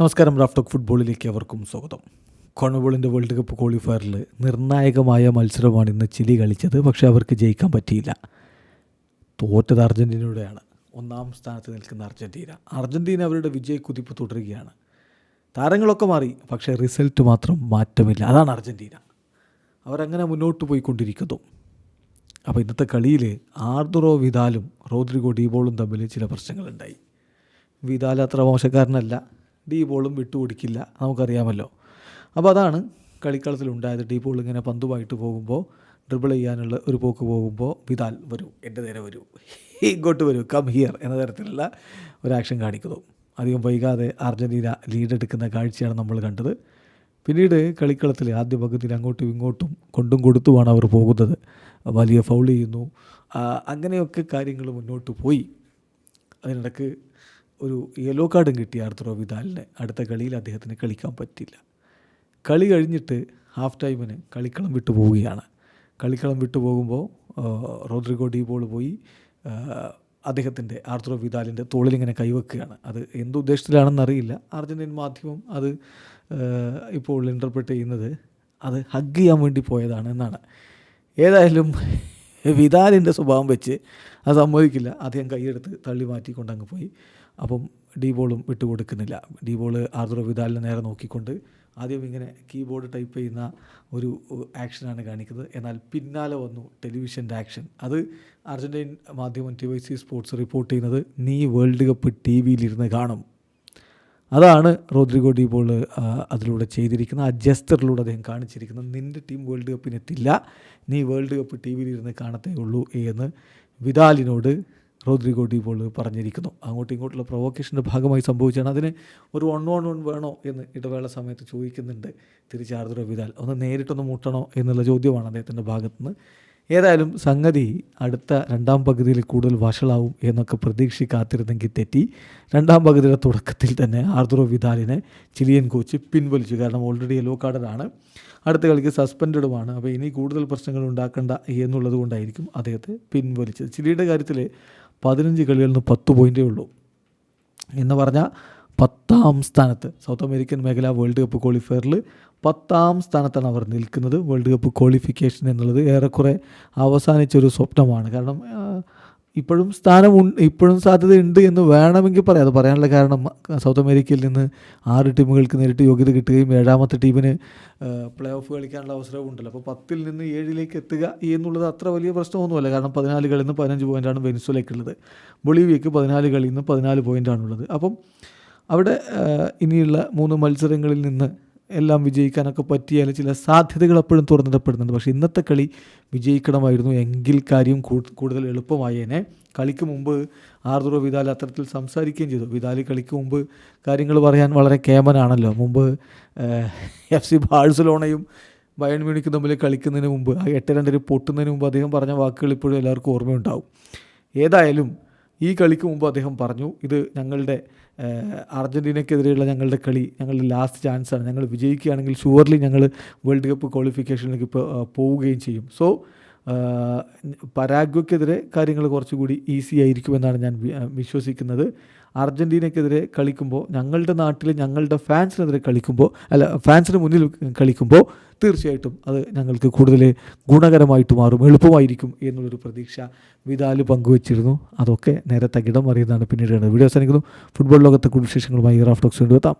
നമസ്കാരം റാഫ്റ്റോക്ക് ഫുട്ബോളിലേക്ക് അവർക്കും സ്വാഗതം. കോൺബോളിന്റെ വേൾഡ് കപ്പ് ക്വാളിഫയറിൽ നിർണായകമായ മത്സരമാണ് ഇന്ന് ചിലി കളിച്ചത് പക്ഷേ അവർക്ക് ജയിക്കാൻ പറ്റിയില്ല. തോറ്റത് അർജന്റീനയുടെയാണ് ഒന്നാം സ്ഥാനത്ത് നിൽക്കുന്ന അർജന്റീന അർജന്റീന അവരുടെ വിജയ കുതിപ്പ് തുടരുകയാണ്. താരങ്ങളൊക്കെ മാറി പക്ഷേ റിസൾട്ട് മാത്രം മാറ്റമില്ല. അതാണ് അർജന്റീന അവരങ്ങനെ മുന്നോട്ട് പോയിക്കൊണ്ടിരിക്കുന്നു. അപ്പോൾ ഇന്നത്തെ കളിയിൽ ആർദുറോ വിദാലും റോദ്രിഗോ ഡീബോളും തമ്മിൽ ചില പ്രശ്നങ്ങളുണ്ടായി. വിദാൽ അത്ര മോശക്കാരനല്ല. ഡീ ബോളും വിട്ടുകൊടുക്കില്ല നമുക്കറിയാമല്ലോ. അപ്പോൾ അതാണ് കളിക്കളത്തിൽ ഉണ്ടായത് ഡീ ബോൾ ഇങ്ങനെ പന്തുമായിട്ട് പോകുമ്പോൾ ഡ്രിബിൾ ചെയ്യാനുള്ള ഒരു പോക്ക് പോകുമ്പോൾ വിതാൽ വരൂ എന്റെ നേരെ വരൂ ഇങ്ങോട്ട് വരൂ കം ഹിയർ എന്ന തരത്തിലുള്ള ഒരു ആക്ഷൻ കാണിക്കുന്നു. അധികം വൈകാതെ അർജന്റീന ലീഡെടുക്കുന്ന കാഴ്ചയാണ് നമ്മൾ കണ്ടത്. പിന്നീട് കളിക്കളത്തിൽ ആദ്യ പകുതിയിൽ അങ്ങോട്ടും ഇങ്ങോട്ടും കൊണ്ടും കൊടുത്തുമാണ് അവർ പോകുന്നത്. വലിയ ഫൗൾ ചെയ്യുന്നു. അങ്ങനെയൊക്കെ കാര്യങ്ങൾ മുന്നോട്ട് പോയി. അതിനിടക്ക് ഒരു യെല്ലോ കാർഡും കിട്ടി ആർത്തറോ വിദാലിന് അടുത്ത കളിയിൽ അദ്ദേഹത്തിന് കളിക്കാൻ പറ്റില്ല കളി കഴിഞ്ഞിട്ട് ഹാഫ് ടൈമിന് കളിക്കളം വിട്ടു പോവുകയാണ്. കളിക്കളം വിട്ടു പോകുമ്പോൾ റോദ്രിഗോ ഡി ബോൾ പോയി അദ്ദേഹത്തിന്റെ ആർത്തറോ വിദാലിന്റെ തോളിലിങ്ങനെ കൈവെക്കുകയാണ്. അത് എന്ത് ഉദ്ദേശത്തിലാണെന്ന് അറിയില്ല. അർജന്റീൻ മാധ്യമം അത് ഇപ്പോൾ ഇന്റർപ്രറ്റ് ചെയ്യുന്നത് അത് ഹഗ് ചെയ്യാൻ വേണ്ടി പോയതാണ് എന്നാണ്. ഏതായാലും വിദാലിന്റെ സ്വഭാവം വെച്ച് അത് സമ്മതിക്കില്ല. അദ്ദേഹം കൈയെടുത്ത് തള്ളി മാറ്റിക്കൊണ്ട് അങ്ങ് പോയി. അപ്പം ഡി ബോളും വിട്ടുകൊടുക്കുന്നില്ല ഡി ബോൾ ആർദ്രോ വിദാലിനെ നേരെ നോക്കിക്കൊണ്ട് ആദ്യം ഇങ്ങനെ കീബോർഡ് ടൈപ്പ് ചെയ്യുന്ന ഒരു ആക്ഷനാണ് കാണിക്കുന്നത്. എന്നാൽ പിന്നാലെ വന്നു ടെലിവിഷന്റെ ആക്ഷൻ. അത് അർജന്റീൻ മാധ്യമം T Y C sports report ചെയ്യുന്നത് നീ വേൾഡ് കപ്പ് ടി വിയിലിരുന്ന് കാണും. അതാണ് റോദ്രിഗോ ഡി ബോൾ അതിലൂടെ ചെയ്തിരിക്കുന്നത് ആ ജസ്റ്ററിലൂടെ അദ്ദേഹം കാണിച്ചിരിക്കുന്നത്. നിന്റെ ടീം വേൾഡ് കപ്പിനെത്തില്ല. നീ വേൾഡ് കപ്പ് ടി വിയിലിരുന്ന് കാണത്തേ ഉള്ളൂ എന്ന് വിദാലിനോട് റോദ്രിഗോ ഡി പോൾ പറഞ്ഞിരിക്കുന്നു. അങ്ങോട്ടും ഇങ്ങോട്ടുള്ള പ്രൊവോക്കേഷന്റെ ഭാഗമായി സംഭവിച്ചാണ് അതിന് ഒരു വൺ വൺ വൺ വേണോ എന്ന് ഇടവേള സമയത്ത് ചോദിക്കുന്നുണ്ട് തിരിച്ചാർദ്രോ വിദാൽ ഒന്ന് നേരിട്ടൊന്ന് മുട്ടണോ എന്നുള്ള ചോദ്യമാണ് അദ്ദേഹത്തിന്റെ ഭാഗത്തുനിന്ന്. ഏതായാലും സംഗതി അടുത്ത രണ്ടാം പകുതിയിൽ കൂടുതൽ വഷളാവും എന്നൊക്കെ പ്രതീക്ഷ കാത്തിരുന്നെങ്കിൽ തെറ്റി. രണ്ടാം പകുതിയുടെ തുടക്കത്തിൽ തന്നെ ആർദ്രോ വിദാലിനെ ചിലിയൻ കോച്ച് പിൻവലിച്ചു. കാരണം ഓൾറെഡി യെല്ലോ കാർഡറാണ് അടുത്ത കളിക്ക് സസ്പെൻഡഡുമാണ് അപ്പോൾ ഇനി കൂടുതൽ പ്രശ്നങ്ങൾ ഉണ്ടാക്കണ്ട എന്നുള്ളത് കൊണ്ടായിരിക്കും അദ്ദേഹത്തെ പിൻവലിച്ചത്. ചിലിയുടെ കാര്യത്തിൽ പതിനഞ്ച് കളികളിൽ നിന്ന് പത്ത് പോയിന്റേ ഉള്ളൂ. എന്ന് പറഞ്ഞാൽ പത്താം സ്ഥാനത്ത് സൗത്ത് അമേരിക്കൻ മേഖല വേൾഡ് കപ്പ് ക്വാളിഫയറിൽ പത്താം സ്ഥാനത്താണ് അവർ നിൽക്കുന്നത്. വേൾഡ് കപ്പ് ക്വാളിഫിക്കേഷൻ എന്നുള്ളത് ഏറെക്കുറെ അവസാനിച്ചൊരു സ്വപ്നമാണ്. കാരണം ഇപ്പോഴും സ്ഥാനം ഇപ്പോഴും സാധ്യതയുണ്ട് എന്ന് വേണമെങ്കിൽ പറയാം. അത് പറയാനുള്ള കാരണം സൗത്ത് അമേരിക്കയിൽ നിന്ന് ആറ് ടീമുകൾക്ക് നേരിട്ട് യോഗ്യത കിട്ടുകയും ഏഴാമത്തെ ടീമിന് പ്ലേ ഓഫ് കളിക്കാനുള്ള അവസരവും ഉണ്ടല്ലോ. അപ്പോൾ പത്തിൽ നിന്ന് ഏഴിലേക്ക് എത്തുക എന്നുള്ളത് അത്ര വലിയ പ്രശ്നമൊന്നുമല്ല. കാരണം പതിനാല് കളിയിൽ നിന്ന് പതിനഞ്ച് പോയിന്റാണ് വെനിസ്വലയ്ക്കുള്ളത് ബൊളീവിയക്ക് പതിനാല് കളിയിൽ നിന്ന് പതിനാല് പോയിന്റാണുള്ളത് അപ്പം അവിടെ ഇനിയുള്ള മൂന്ന് മത്സരങ്ങളിൽ നിന്ന് എല്ലാം വിജയിക്കാനൊക്കെ പറ്റിയാൽ ചില സാധ്യതകൾ അപ്പോഴും തുറന്നിടപ്പെടുന്നുണ്ട്. പക്ഷേ ഇന്നത്തെ കളി വിജയിക്കണമായിരുന്നു. എങ്കിൽ കാര്യം കൂടുതൽ എളുപ്പമായേനെ. കളിക്ക് മുമ്പ് ആർദ്രോ വിദാൽ അത്തരത്തിൽ സംസാരിക്കുകയും ചെയ്തു. വിദാൽ കളിക്ക് മുമ്പ് കാര്യങ്ങൾ പറയാൻ വളരെ കേമനാണല്ലോ. മുമ്പ് എഫ് സി ബാഴ്സലോണയും ബയൺ മ്യൂണിക്കും തമ്മിൽ കളിക്കുന്നതിന് മുമ്പ് ആ എട്ട് രണ്ടിന് പൊട്ടുന്നതിന് മുമ്പ് അദ്ദേഹം പറഞ്ഞ വാക്കുകൾ ഇപ്പോഴും എല്ലാവർക്കും ഓർമ്മയുണ്ടാവും. ഏതായാലും ഈ കളിക്ക് മുമ്പ് അദ്ദേഹം പറഞ്ഞു ഇത് ഞങ്ങളുടെ അർജന്റീനയ്ക്കെതിരെയുള്ള ഞങ്ങളുടെ കളി ഞങ്ങളുടെ ലാസ്റ്റ് ചാൻസാണ് ഞങ്ങൾ വിജയിക്കുകയാണെങ്കിൽ ഷുവർലി ഞങ്ങൾ വേൾഡ് കപ്പ് ക്വാളിഫിക്കേഷനിലേക്ക് പോവുകയും ചെയ്യും. സോ പരാഗ്വയ്ക്കെതിരെ കാര്യങ്ങൾ കുറച്ചുകൂടി ഈസി ആയിരിക്കുമെന്നാണ് ഞാൻ വിശ്വസിക്കുന്നത്. അർജന്റീനയ്ക്കെതിരെ കളിക്കുമ്പോൾ ഞങ്ങളുടെ നാട്ടിൽ ഞങ്ങളുടെ ഫാൻസിനെതിരെ കളിക്കുമ്പോൾ അല്ല ഫാൻസിന് മുന്നിൽ കളിക്കുമ്പോൾ തീർച്ചയായിട്ടും അത് ഞങ്ങൾക്ക് കൂടുതൽ ഗുണകരമായിട്ട് മാറും എളുപ്പമായിരിക്കും എന്നുള്ളൊരു പ്രതീക്ഷ വിദാൽ പങ്കുവച്ചിരുന്നു. അതൊക്കെ നേരെ തകിടം അറിയുന്നതാണ് പിന്നീട് വീഡിയോ അവസാനിക്കുന്നു. ഫുട്ബോൾ ലോകത്തെ കൂടുതൽ വിശേഷങ്ങളുമായി റാഫ്റ്റോക്സ് കൊണ്ടുവെത്താം